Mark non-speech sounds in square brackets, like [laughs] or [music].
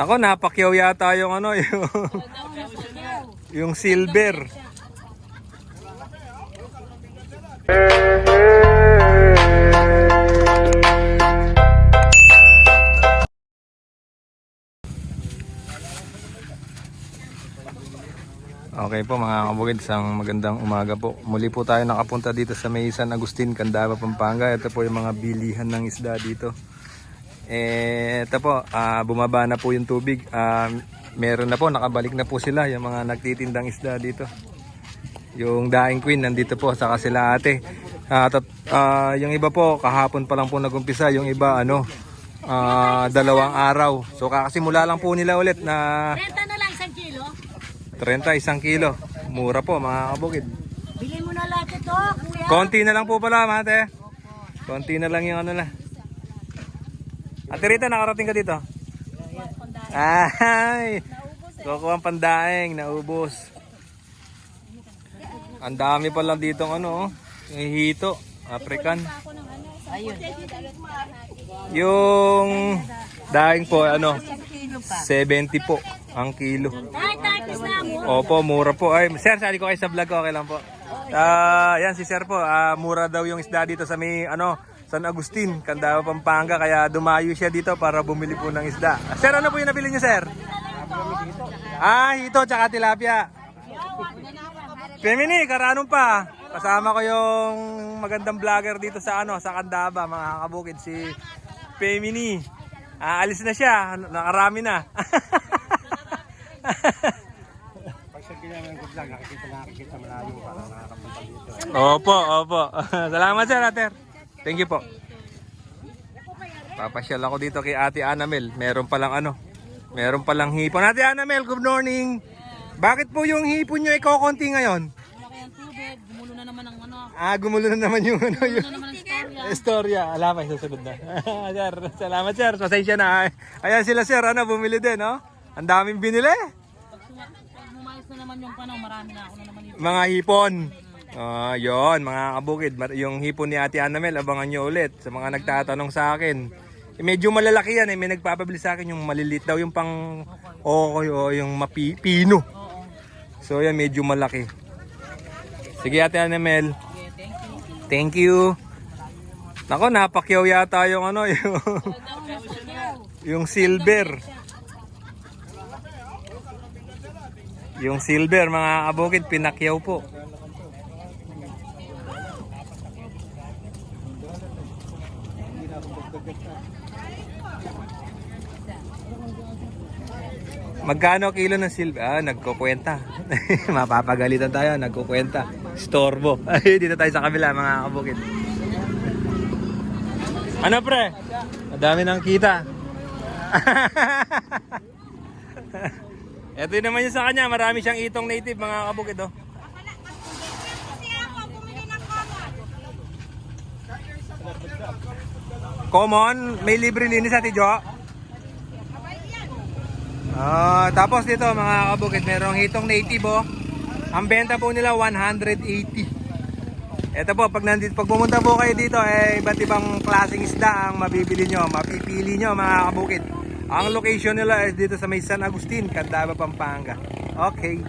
Nako, napakyaw yata yung ano, [laughs] yung, yung silver. Okay po mga kabukid, isang magandang umaga po. Muli po tayo nakapunta dito sa may San Agustin, Candaba, Pampanga. Ito po yung mga bilihan ng isda dito. Eh, ito po, ah, bumaba na po yung tubig. Ah, meron na po, nakabalik na po sila, yung mga nagtitindang isda dito. Yung Daing Queen nandito po, saka sila ate. Ah, tat- ah, yung iba po, kahapon pa lang po nagumpisa. Yung iba, ano, ah, dalawang araw. So kakasimula lang po nila ulit na Renta na lang isang kilo. 30 isang kilo. Mura po mga kabukid. Bili mo na lahat ito, kuya. Konti na lang po pala, mate. Konti na lang yung ano na. Ate Rita, nakarating ka dito? Ay! Kukuha ang pandaing, naubos. Ang dami pa lang dito ano, oh. Hito, African. Ayun. Yung daing po, ano, 70 po ang kilo. Opo, mura po. Ay, sir, sali ko kayo sa vlog ko, okay lang po. Ah, yan si sir po, ah, mura daw yung isda dito sa may ano, San Agustin, Candaba, Pampanga, kaya dumayo siya dito para bumili po ng isda. Sir, ano po yung nabili niyo, sir? Ah, hito tsaka tilapia. Femini, karanong pa. Kasama ko yung magandang vlogger dito sa ano, sa Candaba, mga kabukid si Femini. Ah, alis na siya, nakarami na. [laughs] Dito. Opo, opo. [laughs] Salamat sir, Ater. Thank you po. Papasyal ako dito kay Ate Anamel. Meron palang ano, meron palang hipon. Ate Anamel, good morning. Bakit po yung hipon nyo ikaw konti ngayon? Gumulo na naman ang ano. Ah, gumulo na naman yung ano yung Ano naman ang storya. istorya. Alam ay susunod na. [laughs] sir, salamat sir. Pasensya na. Ayan sila sir, ano, bumili din, no? Ang daming binili. Pag, pag mumayos na naman yung panahon, marami na ako na naman ito. Mga hipon. Ah, yon mga kabukid. Yung hipon ni Ate Anamel, abangan nyo ulit sa mga nagtatanong sa akin. Eh, medyo malalaki yan eh. May nagpapabili sa akin yung malilit daw, yung pang okoy o yung mapino. So yan, medyo malaki. Sige Ate Anamel. Okay, thank you. Thank you. Nako, napakyaw yata yung ano, [laughs] yung, yung silver. Yung silver, mga kabukid, pinakyaw po. Magkano kilo ng silver? Ah, nagkukwenta. [laughs] Mapapagalitan tayo, nagkukwenta. Storbo. [laughs] Dito tayo sa kabila, mga kabukid. Ano pre? Madami nang kita. [laughs] Ito naman yung sa kanya, marami siyang itong native mga kabukid oh. Common, may libre linis Ate Jo. Ah, tapos dito mga kabukid, merong hitong native oh. Ang benta po nila 180. Ito po, pag nandito, pag pumunta po kayo dito, eh, iba't ibang klaseng isda ang mabibili nyo, mapipili nyo mga kabukid. Ang location nila is dito sa may San Agustin, Candaba, Pampanga. Okay.